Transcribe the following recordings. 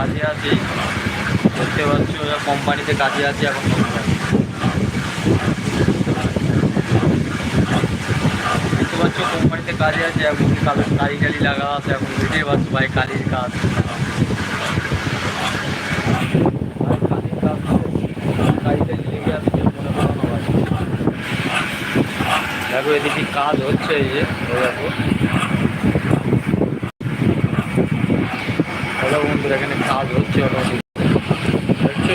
কাজে আছি দেখতে পাচ্ছ, ওরা কোম্পানিতে কাজে আছি এখন। দেখতে পাচ্ছ, কোম্পানিতে কাজে আছে, এখন কালো কালি টালি লাগা আছে, এখন বুঝতেই পারছ ভাই কালির কাজ কালির কাজ কালি টালি লেগে ভাই। দেখো এদিকে কাজ হচ্ছে এই যে দেখো বন্ধুরা এখানে কাজ হচ্ছে বুঝছ দেখছ?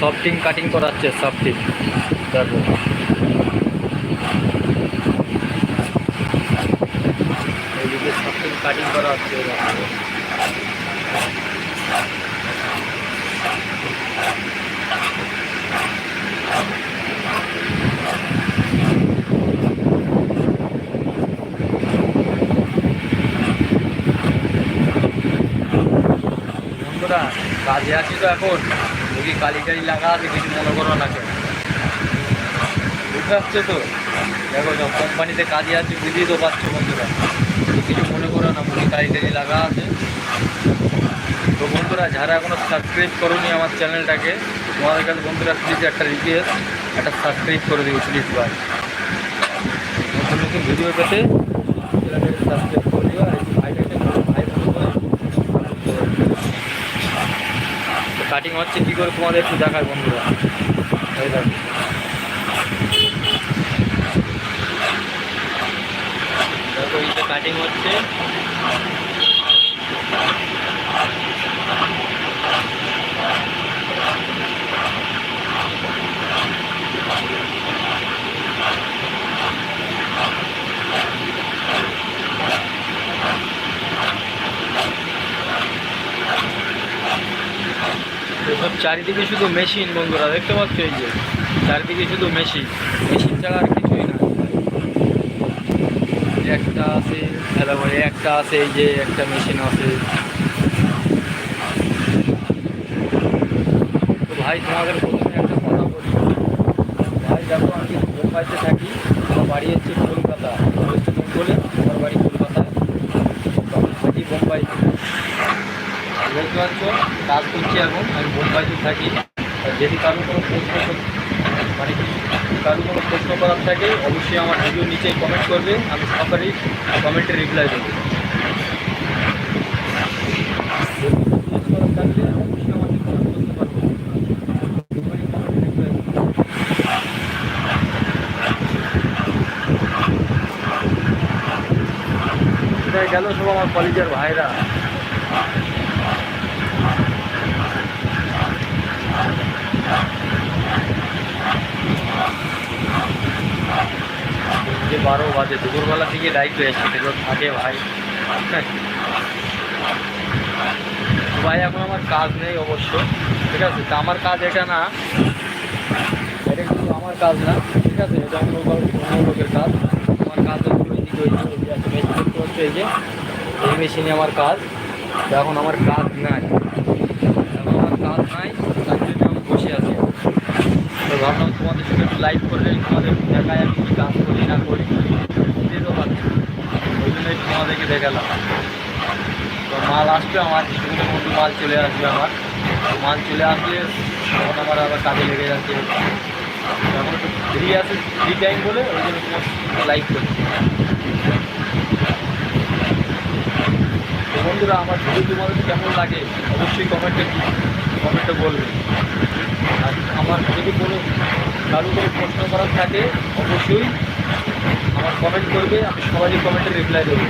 সফটিং কাটিং করাচ্ছে সফটিং দেখো। এদিকে সফটিং কাটিং করা হচ্ছে এই দেখো। বন্ধুরা, কাজে আছি তো এখন। মুখে কালি টালি লাগা আছে, কিছু মনে করো না কেন বুঝতে পারছ তো? দেখো, যখন কোম্পানিতে কাজে আছি বুঝতেই তো পারছ বন্ধুরা। কিছু মনে করো না মুখে কালি টালি লাগা আছে। তো বন্ধুরা, যারা এখনও সাবস্ক্রাইব করোনি আমার চ্যানেলটাকে, তোমাদের কাছে বন্ধুরা প্লিজ একটা রিকোয়েস্ট একটা সাবস্ক্রাইব করে দিও প্লিজ ভাই। নতুন নতুন ভিডিও পেতে সাবস্ক্রাইব করে দিও আর এই ভাইটাকে ভাই বন্ধু করে কাটিং হচ্ছে কি করে তোমাদের একটু দেখায় বন্ধুরা। দেখো। কাটিং হচ্ছে। চারিদিকে শুধু মেশিন বন্ধুরা, দেখতে পাচ্ছ এই যে, চারিদিকে শুধু মেশিন। মেশিন ছাড়া আর কিছুই না। একটা আছে ভাই, একটা আছে, এই যে একটা মেশিন আছে। তো ভাই, তোমাদের প্রথমে একটা কথা বলি। ভাই, দেখো, আমি মুম্বাইতে থাকি, আমার বাড়ি হচ্ছে কলকাতা, ওয়েস্ট বেঙ্গলে, আমার বাড়ি কলকাতায়। থাকি বোম্বাইতে। বলতে পারছ কাজ করছি এখন, আমি মুম্বাইতে থাকি। যদি কারও কোনো প্রশ্ন মানে কারও কোনো প্রশ্ন করার থাকে, অবশ্যই আমার ভিডিও নিচে কমেন্ট করবে, আমি সকালেই কমেন্টে রিপ্লাই দেবো। গেল সব আমার কলেজের ভাইরা? বারো বাজে, দুপুরবেলা থেকে ডাইট এসছে সেগুলো থাকে ভাই। ভাই, এখন আমার কাজ নেই অবশ্য, ঠিক আছে? তা আমার কাজ এটা না, এটা কিন্তু আমার কাজ না, ঠিক আছে? এটা অন্য অন্য লোকের কাজ। আমার কাজ হচ্ছে এই যে, এই মেশিনে আমার কাজ। এখন আমার কাজ নাই। এখন আমার কাজ নাই, তার জন্য আমি বসে আছি। তো ভাবলাম তোমাদের সঙ্গে একটু লাইভ করলে তোমাদের দেখায় আমি কাজ করি না করি বুঝতেই তো পারছি ওই তোমাদেরকে দেখালাম তো মাল আসবে আমার কিছুদিনের মধ্যে মাল চলে আসবে আমার। মাল চলে আসলে তখন আমার আবার কাজে লেগে যাচ্ছে। এখন একটু ফ্রি আছে ফ্রি টাইম বলে ওই জন্য তোমার লাইভ করছি। বন্ধুরা, আমার ভিডিও তোমাদের কেমন লাগে অবশ্যই কমেন্টে কমেন্টে বলবে। আর আমার যদি কোনো কারও কোনো প্রশ্ন করার থাকে, অবশ্যই আমার কমেন্ট করবে আমি সবাই কমেন্টে রিপ্লাই দেবো।